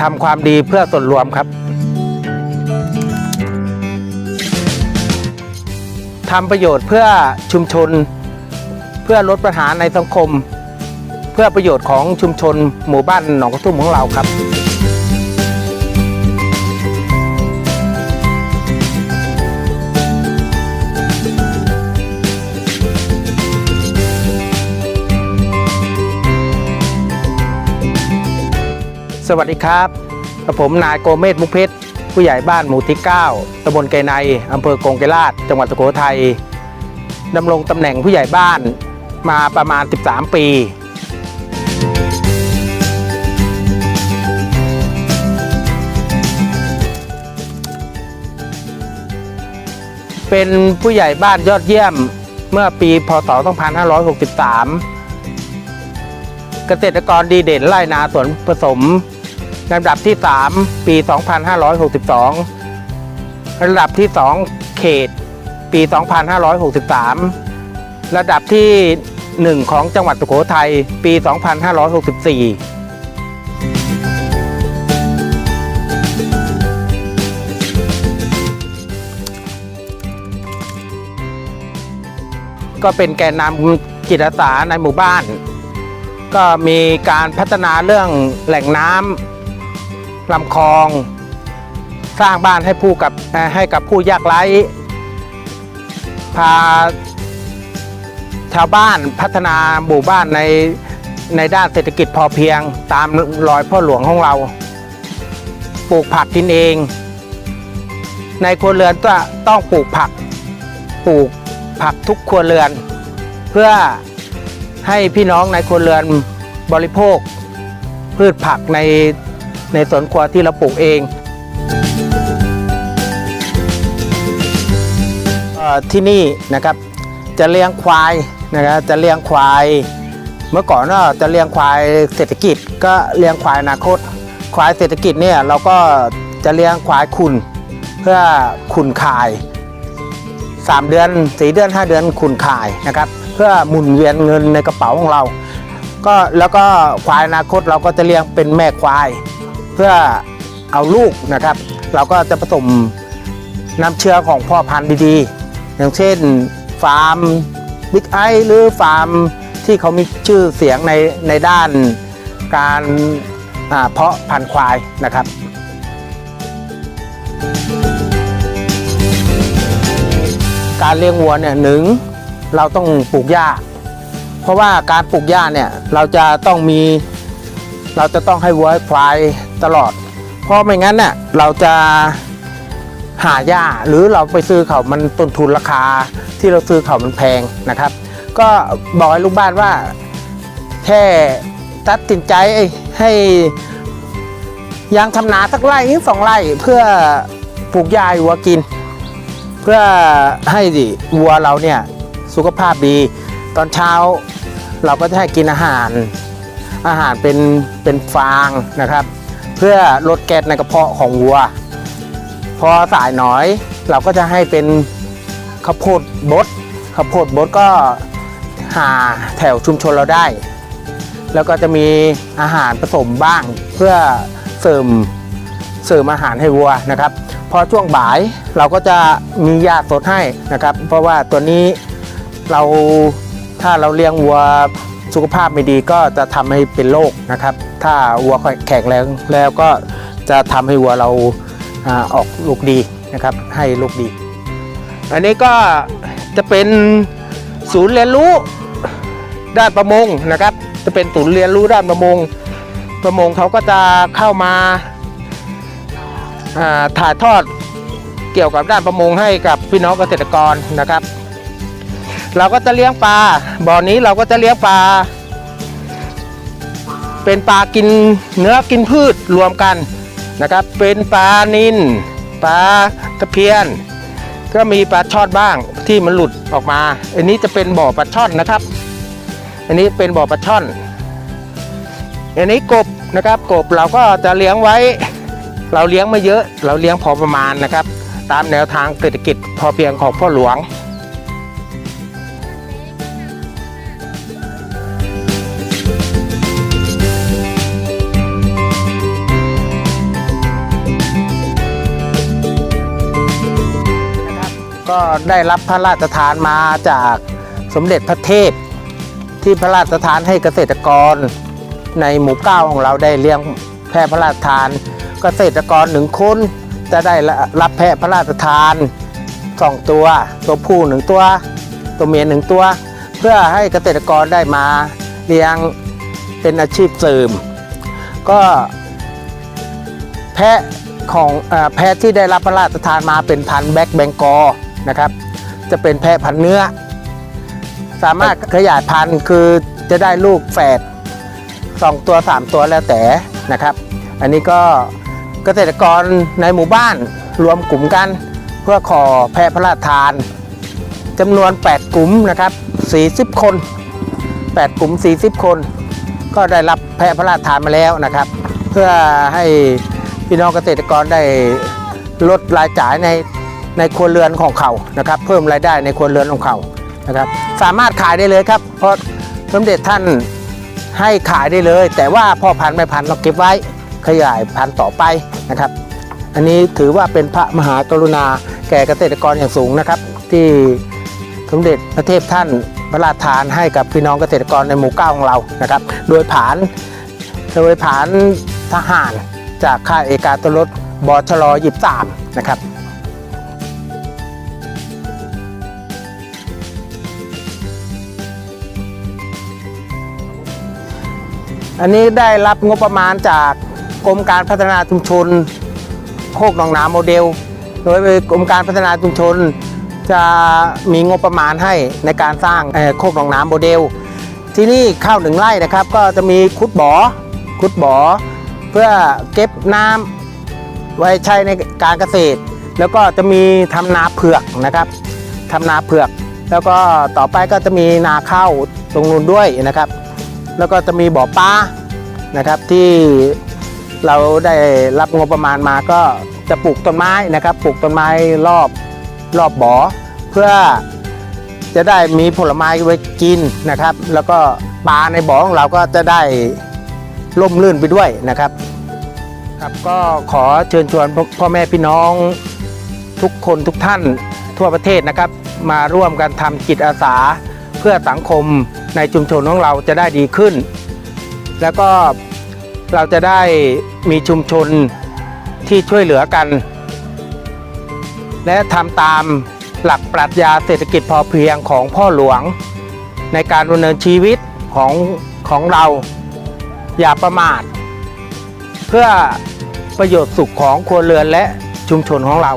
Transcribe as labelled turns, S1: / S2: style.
S1: ทำความดีเพื่อส่วนรวมครับทำประโยชน์เพื่อชุมชน เพื่อลดปัญหาในสังคม เพื่อประโยชน์ของชุมชนหมู่บ้านหนองกระทุ่มของเราครับ สวัสดีครับกับผมนายโกเมศมุกเพชร ผู้ใหญ่บ้านหมู่ที่ 9ตำบลไกรในอำเภอกงไกราดจังหวัดสุโขทัยดำรงตำแหน่งผู้ใหญ่บ้านมาประมาณ 13 ปีเป็นผู้ใหญ่บ้านยอดเยี่ยมเมื่อปี พศ 2563 เกษตรกรดีเด่นไร่นาสวนผสมลำดับที่ 3 ปี 2562 ระดับที่ 2 เขต ปี 2563 ระดับที่ 1 ของจังหวัดสุโขทัย ปี 2564ก็เป็นแกนนำจิตอาสาในหมู่บ้าน ก็มีการพัฒนาเรื่องแหล่งน้ำลำคลอง สร้างบ้านให้ผู้กับให้กับผู้ยากไร้ พาชาวบ้านพัฒนาหมู่บ้านในในด้านเศรษฐกิจพอเพียงตามรอยพ่อหลวงของเรา ปลูกผักกินเอง ในครัวเรือนก็ต้องปลูกผัก ปลูกผักทุกครัวเรือน เพื่อ ให้พี่น้องในครัวเรือนบริโภค พืชผักในในสวนครัวที่เราปลูกเองที่นี่นะครับจะเลี้ยงควายนะครับจะเลี้ยงควาย เมื่อก่อนก็จะเลี้ยงควายเศรษฐกิจ ก็เลี้ยงควายอนาคต ควายเศรษฐกิจเนี่ยเราก็จะเลี้ยงควายขุนเพื่อขุนขาย 3 เดือน4เดือน 5 เดือนขุนขายนะครับ เพื่อหมุนเวียนเงินในกระเป๋าของเรา ก็แล้วก็ควายอนาคตเราก็จะเลี้ยงเป็นแม่ควาย เพื่อเอาลูกนะครับ เราก็จะผสมน้ำเชื้อของพ่อพันธุ์ดีๆ อย่างเช่นฟาร์มบิ๊กไอหรือฟาร์มที่เขามีชื่อเสียงในในด้านการาเพาะพันธุ์ควายนะครับการเลี้ยงวัวเนี่ยหนึ่ง เราต้องปลูกหญ้า เพราะว่าการปลูกหญ้าเนี่ยเราจะต้องมี เราจะต้องให้วัวควายตลอด เพราะไม่งั้นเนี่ยเราจะหาหญ้าหรือเราไปซื้อเขามันต้นทุนราคาที่เราซื้อเขามันแพงนะครับ ก็บอกให้ลูกบ้านว่าแค่ตัดสินใจให้ยังทำนาสักไร่สองไร่เพื่อปลูกหญ้าวัวกิน เพื่อให้วัวเราเนี่ย สุขภาพดี ตอนเช้าเราก็จะให้กินอาหาร อาหารเป็นเป็นฟางนะครับ เพื่อลดแก๊สในกระเพาะของวัว พอสายหน่อยเราก็จะให้เป็นข้าวโพดบดข้าวโพดบดก็หาแถวชุมชนเราได้ แล้วก็จะมีอาหารผสมบ้างเพื่อเสริมเสริมอาหารให้วัวนะครับ พอช่วงบ่ายเราก็จะมียาสดให้นะครับ เพราะว่าตัวนี้ เราถ้าเราเลี้ยงวัวสุขภาพไม่ดีก็จะทำให้เป็นโรคนะครับ ถ้าวัวแข็งแรงแล้วก็จะทำให้วัวเราออกลูกดีนะครับ ให้ลูกดี อันนี้ก็จะเป็นศูนย์เรียนรู้ด้านประมงนะครับ จะเป็นศูนย์เรียนรู้ด้านประมง ประมงเขาก็จะเข้ามาถ่ายทอดเกี่ยวกับด้านประมงให้กับพี่น้องเกษตรกรนะครับ เราก็จะเลี้ยงปลาบ่อนี้เราก็จะเลี้ยงปลา เป็นปลากินเนื้อกินพืชรวมกันนะครับ เป็นปลานินปลาตะเพียน ก็มีปลาช่อนบ้างที่มันหลุดออกมา อันนี้จะเป็นบ่อปลาช่อนนะครับ อันนี้เป็นบ่อปลาช่อน อันนี้กบนะครับ กบเราก็จะเลี้ยงไว้ เราเลี้ยงไม่เยอะ เราเลี้ยงพอประมาณนะครับ ตามแนวทางเศรษฐกิจพอเพียงของพ่อหลวง ก็ได้รับพระราชทานมาจากสมเด็จพระเทพ ที่พระราชทานให้เกษตรกรในหมู่เก้าของเราได้เลี้ยงแพะพระราชทาน เกษตรกรหนึ่งคนจะได้รับแพะพระราชทานสองตัว ตัวผู้หนึ่งตัว ตัวเมียหนึ่งตัว เพื่อให้เกษตรกรได้มาเลี้ยงเป็นอาชีพเสริม ก็แพะของแพะที่ได้รับพระราชทานมาเป็นพันแบ็กแบงกอ นะครับ จะเป็นแพะพันธุ์เนื้อ สามารถขยายพันธุ์คือจะได้ลูกแฝดสองตัวสามตัวแล้วแต่นะครับ อันนี้ก็เกษตรกรในหมู่บ้านรวมกลุ่มกัน เพื่อขอแพะพระราชทานจำนวน 8 กลุ่มนะครับ 40 คน 8 กลุ่ม 40 คน ก็ได้รับแพะพระราชทานมาแล้วนะครับ เพื่อให้พี่น้องเกษตรกรได้ลดรายจ่ายใน ในครัวเรือนของเขานะครับ เพิ่มรายได้ในครัวเรือนของเขานะครับ สามารถขายได้เลยครับ เพราะสมเด็จท่านให้ขายได้เลย แต่ว่าพ่อพันธุ์แม่พันธุ์เราเก็บไว้ขยายพันธุ์ต่อไปนะครับ อันนี้ถือว่าเป็นพระมหากรุณาแก่เกษตรกรอย่างสูงนะครับ ที่สมเด็จพระเทพท่านพระราชทานให้กับพี่น้องเกษตรกรในหมู่เก้าของเรานะครับ โดยผานโดยผานทหารจากค่ายเอกาตวรถบชร23นะครับ อันนี้ได้รับงบประมาณจากกรมการพัฒนาชุมชนโคกหนองนาโมเดล โดยกรมการพัฒนาชุมชน จะมีงบประมาณให้ในการสร้างโคกหนองน้ำโมเดล ที่นี่ข้าวหนึ่งไร่นะครับ ก็จะมีคุดบ่อคุดบ่อเพื่อเก็บน้ำไว้ใช้ในการเกษตร แล้วก็จะมีทำนาเผือกนะครับทำนาเผือก แล้วก็ต่อไปก็จะมีนาข้าวตรงนู้นด้วยนะครับ แล้วก็จะมีบ่อปลานะครับที่เราได้รับงบประมาณมาก็จะปลูกต้นไม้นะครับปลูกต้นไม้รอบรอบบ่อเพื่อจะได้มีผลไม้ไว้กินนะครับ แล้วก็ปลาในบ่อของเราก็จะได้ร่มรื่นไปด้วยนะครับครับก็ขอเชิญชวนพ่อพ่อแม่พี่น้องทุกคนทุกท่านทั่วประเทศนะครับ มาร่วมกันทำจิตอาสาเพื่อสังคม ในชุมชนของเราจะได้ดีขึ้น แล้วก็เราจะได้มีชุมชนที่ช่วยเหลือกัน และทำตามหลักปรัชญาเศรษฐกิจพอเพียงของพ่อหลวง ในการดำเนินชีวิตของของเราอย่าประมาท เพื่อประโยชน์สุขของครัวเรือนและชุมชนของเรา